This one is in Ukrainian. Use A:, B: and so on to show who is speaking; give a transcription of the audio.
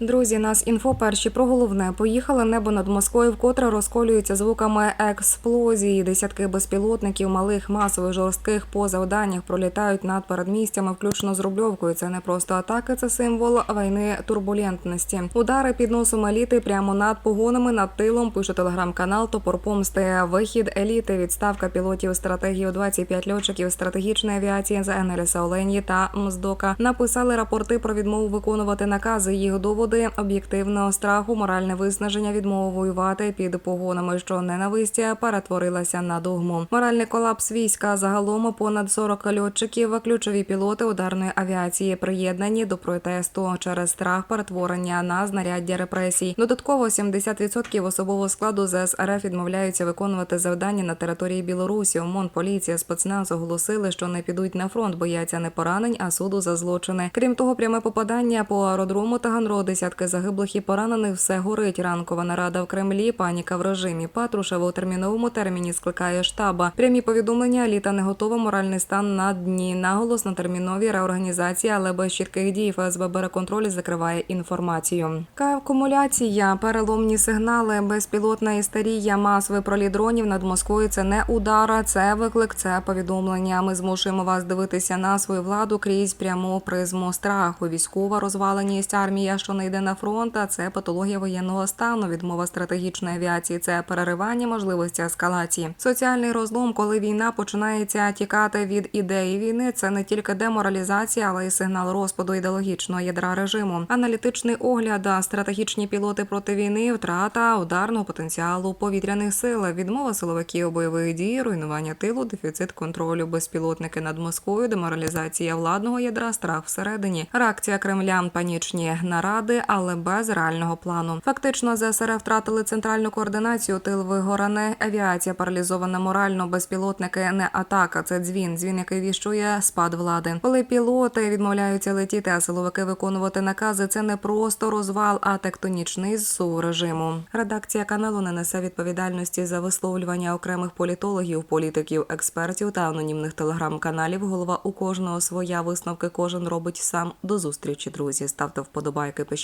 A: Друзі, нас інфо перші про головне. Поїхали небо над Москвою, вкотре розколюється звуками експлозії. Десятки безпілотників, малих, масових, жорстких по завданнях пролітають над передмістями, включно з Рубльовкою. Це не просто атаки, це символ війни турбулентності. Удари під носом еліти прямо над погонами, над тилом. Пише телеграм-канал Топор Помсти. Вихід еліти, відставка пілотів стратегію 25 льотчиків стратегічної авіації з Енеліса Оленї та Мздока написали рапорти про відмову виконувати накази. Їх доводи об'єктивного страху, моральне виснаження, відмову воювати під погонами, що ненависть перетворилася на догму. Моральний колапс війська загалом понад 40 льотчиків, ключові пілоти ударної авіації приєднані до протесту через страх перетворення на знаряддя репресій. Додатково 70% особового складу ЗС РФ відмовляються виконувати завдання на території Білорусі. ОМОН, поліція, спецназ оголосили, що не підуть на фронт, бояться не поранень, а суду за злочини. Крім того, пряме попадання по аеродрому Таганро, десятки загиблих і поранених. Все горить. Ранкова нарада в Кремлі. Паніка в режимі. Патрушева у терміновому терміні скликає штаба. Прямі повідомлення літа не готова. Моральний стан на дні. Наголос на терміновій реорганізації, але без чітких дій ФСБ бере контроль і закриває інформацію. Акумуляція, переломні сигнали, безпілотна істерія, масовий проліт дронів над Москвою. Це не удара, це виклик, це повідомлення. Ми змушуємо вас дивитися на свою владу крізь пряму призму страху. Військова розваленість, армія, що не йде на фронт. а Це патологія воєнного стану, відмова стратегічної авіації. Це переривання можливості ескалації. Соціальний розлом, коли війна починається тікати від ідеї війни. Це не тільки деморалізація, але й сигнал розпаду ідеологічного ядра режиму. Аналітичний огляд, стратегічні пілоти проти війни, втрата ударного потенціалу повітряних сил, відмова силовиків бойових дій, руйнування тилу, дефіцит контролю, безпілотники над Москвою, деморалізація владного ядра, страх всередині, реакція Кремля, панічні наради, але без реального плану. Фактично, ЗСРФ втратили центральну координацію. Тил вигоране, авіація паралізована морально, безпілотники не атака. Це дзвін, дзвін, який віщує спад влади. Коли пілоти відмовляються летіти, а силовики виконувати накази. Це не просто розвал, а тектонічний зсув режиму. Редакція каналу не несе відповідальності за висловлювання окремих політологів, політиків, експертів та анонімних телеграм-каналів. Голова у кожного своя висновки. Кожен робить сам. До зустрічі, друзі. Ставте вподобайки,